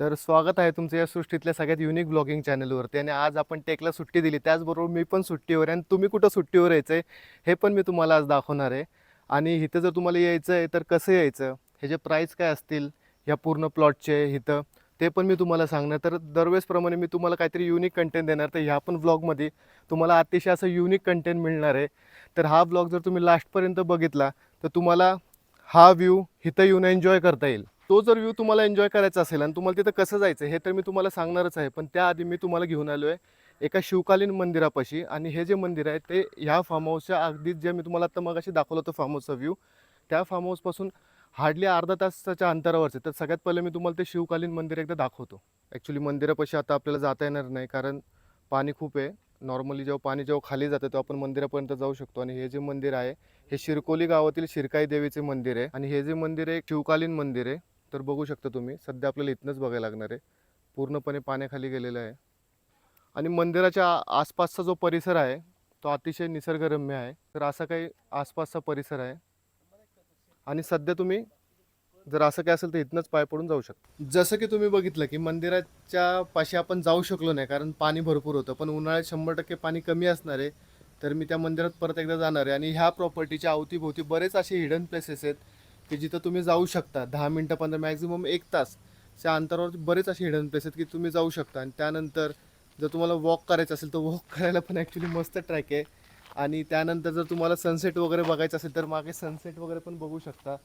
तर स्वागत आहे तुमचं या सृष्टीतल्या सगळ्यात युनिक ब्लॉगिंग चॅनलवरती आणि आज आपण टेकला सुट्टी दिली. त्याचबरोबर मी पण सुट्टीवर आहे आणि तुम्ही कुठं सुट्टीवर यायचं आहे हे पण मी तुम्हाला आज दाखवणार आहे. आणि इथं जर तुम्हाला यायचं आहे तर कसं यायचं? ह्याचे प्राईस काय असतील? ह्या पूर्ण प्लॉटचे इथं ते पण मी तुम्हाला सांगणार. तर दरवेळेसप्रमाणे मी तुम्हाला काहीतरी युनिक कंटेंट देणार. तर ह्या पण ब्लॉगमध्ये तुम्हाला अतिशय असं युनिक कंटेंट मिळणार आहे. तर हा ब्लॉग जर तुम्ही लास्टपर्यंत बघितला तर तुम्हाला हा व्ह्यू इथं येऊन एन्जॉय करता येईल. तो जर व्ह्यू तुम्हाला एन्जॉय करायचा असेल आणि तुम्हाला तिथं कसं जायचं हे तर मी तुम्हाला सांगणारच आहे. पण त्याआधी मी तुम्हाला घेऊन आलो आहे एका शिवकालीन मंदिरापाशी आणि हे जे मंदिर आहे ते ह्या फार्म हाऊसच्या अगदीच जे मी तुम्हाला आता मग दाखवलं होतं फार्म हाऊसचा व्ह्यू त्या फार्म हाऊसपासून हार्डली अर्धा तासाच्या अंतरावरचे. तर सगळ्यात पहिले मी तुम्हाला ते शिवकालीन मंदिर एकदा दाखवतो. ॲक्च्युली मंदिरापाशी आता आपल्याला जाता येणार नाही कारण पाणी खूप आहे. नॉर्मली जेव्हा पाणी जेव्हा खाली जातं तेव्हा आपण मंदिरापर्यंत जाऊ शकतो. आणि हे जे मंदिर आहे हे शिरकोली गावातील शिरकाई देवीचे मंदिर आहे. आणि हे जे मंदिर आहे शिवकालीन मंदिर आहे. तर बघू शकता तुम्ही. सध्या आपल्याला इथनंच बघायला लागणार आहे. पूर्णपणे पाण्याखाली गेलेलं आहे. आणि मंदिराच्या आसपासचा जो परिसर आहे तो अतिशय निसर्गरम्य आहे. तर असा काही आसपासचा परिसर आहे. आणि सध्या तुम्ही जर असं काय असेल तर इथनंच पाय पडून जाऊ शकता. जसं की तुम्ही बघितलं की मंदिराच्या पाशी आपण जाऊ शकलो नाही कारण पाणी भरपूर होतं. पण उन्हाळ्यात शंभर टक्के पाणी कमी असणार आहे. तर मी त्या मंदिरात परत एकदा जाणार आहे. आणि ह्या प्रॉपर्टीच्या अवतीभोवती बरेच असे हिडन प्लेसेस आहेत. की जिथं तुम्ही जाऊ शकता दहा मिनटं पंधरा मॅक्झिमम एक तास त्या अंतरावर बरेच असे हिडन प्लेस आहेत की तुम्ही जाऊ शकता. आणि त्यानंतर जर तुम्हाला वॉक करायचं असेल तर वॉक करायला पण ॲक्च्युली मस्त ट्रॅक आहे. आणि त्यानंतर जर तुम्हाला सनसेट वगैरे बघायचं असेल तर मागे सनसेट वगैरे पण बघू शकता.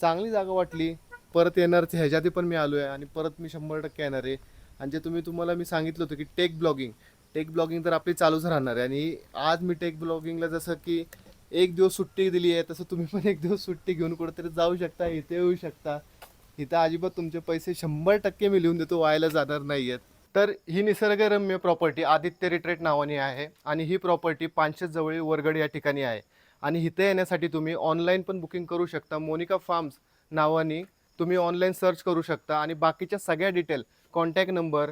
चांगली जागा वाटली. परत येणार ह्याच्याआधी पण मी आलो आहे आणि परत मी शंभर टक्के येणार आहे. आणि जे तुम्ही तुम्हाला मी सांगितलं होतं की टेक ब्लॉगिंग टेक ब्लॉगिंग तर आपली चालूच राहणार आहे. आणि आज मी टेक ब्लॉगिंगला जसं की एक दिवस सुट्टी दिली आहे तसं तुम्ही पण एक दिवस सुट्टी घेऊन कुठेतरी जाऊ शकता इथे येऊ शकता. इथं अजिबात तुमचे पैसे शंभर टक्के मी लिहून देतो व्हायला जाणार नाही आहेत तर ही निसर्गरम्य प्रॉपर्टी आदित्य रिट्रेट नावाने आहे आणि ही प्रॉपर्टी पाचशे जवळील वरगड या ठिकाणी आहे. आणि इथे येण्यासाठी तुम्ही ऑनलाईन पण बुकिंग करू शकता. मोनिका फार्म्स नावाने तुम्ही ऑनलाईन सर्च करू शकता. आणि बाकीच्या सगळ्या डिटेल कॉन्टॅक्ट नंबर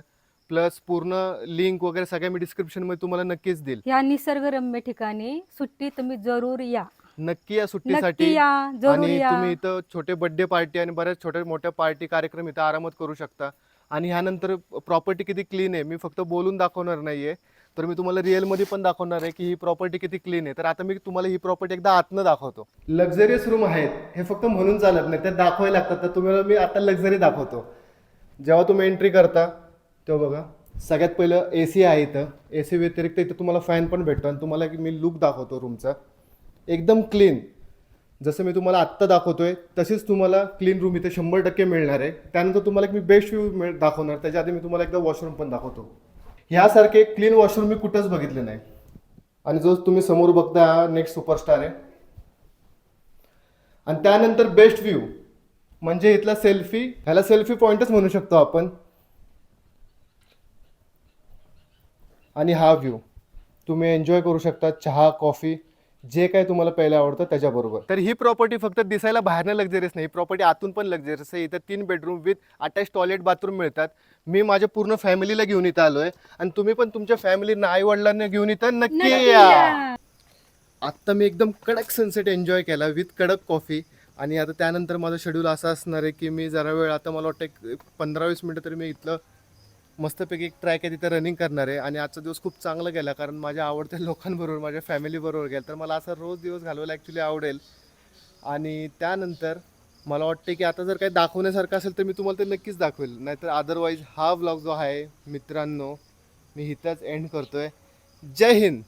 प्लस पूर्ण लिंक वगैरे सगळ्या मी डिस्क्रिप्शनमध्ये तुम्हाला नक्कीच देईल. या निसर्गरम्य ठिकाणी सुट्टी तुम्ही जरूर या. नक्की या नक्की सुट्टीसाठी या जरूर आणि या. तुम्ही इथं छोटे बर्थडे पार्टी आणि बऱ्याच छोट्या मोठ्या पार्टी कार्यक्रम इथं आरामात करू शकता. आणि ह्यानंतर प्रॉपर्टी किती क्लीन आहे मी फक्त बोलून दाखवणार नाहीये. तर मी तुम्हाला रिअलमध्ये पण दाखवणार आहे की ही प्रॉपर्टी किती क्लीन आहे. तर आता मी तुम्हाला ही प्रॉपर्टी एकदा आतनं दाखवतो. लक्झरियस रूम आहेत. हे फक्त म्हणून चालत नाही ते दाखवायला लागतात. तर तुम्हाला मी आता लक्झरी दाखवतो. जेव्हा तुम्ही एंट्री करता तेव्हा बघा सगळ्यात पहिलं ए सी आहे इथं. ए सी व्यतिरिक्त इथं तुम्हाला फॅन पण भेटतो आणि तुम्हाला एक मी लुक दाखवतो रूमचा एकदम क्लीन जसं मी तुम्हाला आत्ता दाखवतोय तसेच तुम्हाला क्लीन रूम इथे शंभर टक्के मिळणार आहे. त्यानंतर तुम्हाला एक मी बेस्ट व्ह्यू मिळ दाखवणार. त्याच्या आधी मी तुम्हाला एकदा वॉशरूम पण दाखवतो. ह्यासारखे क्लीन वॉशरूम मी कुठंच बघितले नाही. आणि जो तुम्ही समोर बघता हा नेक्स्ट सुपरस्टार आहे. आणि त्यानंतर बेस्ट व्ह्यू म्हणजे इथला सेल्फी ह्याला सेल्फी पॉईंटच म्हणू शकतो आपण. आणि हा व्ह्यू तुम्ही एन्जॉय करू शकता चहा कॉफी जे काय तुम्हाला पहिलं आवडतं त्याच्याबरोबर. तर ही प्रॉपर्टी फक्त दिसायला बाहेरनं लक्झरियस नाही ही प्रॉपर्टी आतून पण लक्झरियस आहे. इथं तीन bedroom with attach toilet bathroom मिळतात. मी माझ्या पूर्ण फॅमिलीला घेऊन इथं आलोय. आणि तुम्ही पण तुमच्या फॅमिलीना आई वडिलांना घेऊन इथं नक्की या. आत्ता मी एकदम कडक सनसेट एन्जॉय केला विथ कडक कॉफी आणि आता त्यानंतर माझं शेड्यूल असं असणार आहे की मी जरा वेळ आता मला वाटतं पंधरा वीस मिनटं तरी मी इथलं मस्तपैकी एक ट्रॅक आहे तिथं रनिंग करणार आहे. आणि आजचा दिवस खूप चांगला गेला कारण माझ्या आवडत्या लोकांबरोबर माझ्या फॅमिलीबरोबर गेला. तर मला असा रोज दिवस घालवायला ॲक्च्युली आवडेल. आणि त्यानंतर मला वाटते की आता जर काही दाखवण्यासारखं असेल तर मी तुम्हाला ते नक्कीच दाखवेल. नाहीतर अदरवाईज हा व्लॉग जो आहे मित्रांनो मी इथंच एंड करतो आहे जय हिंद!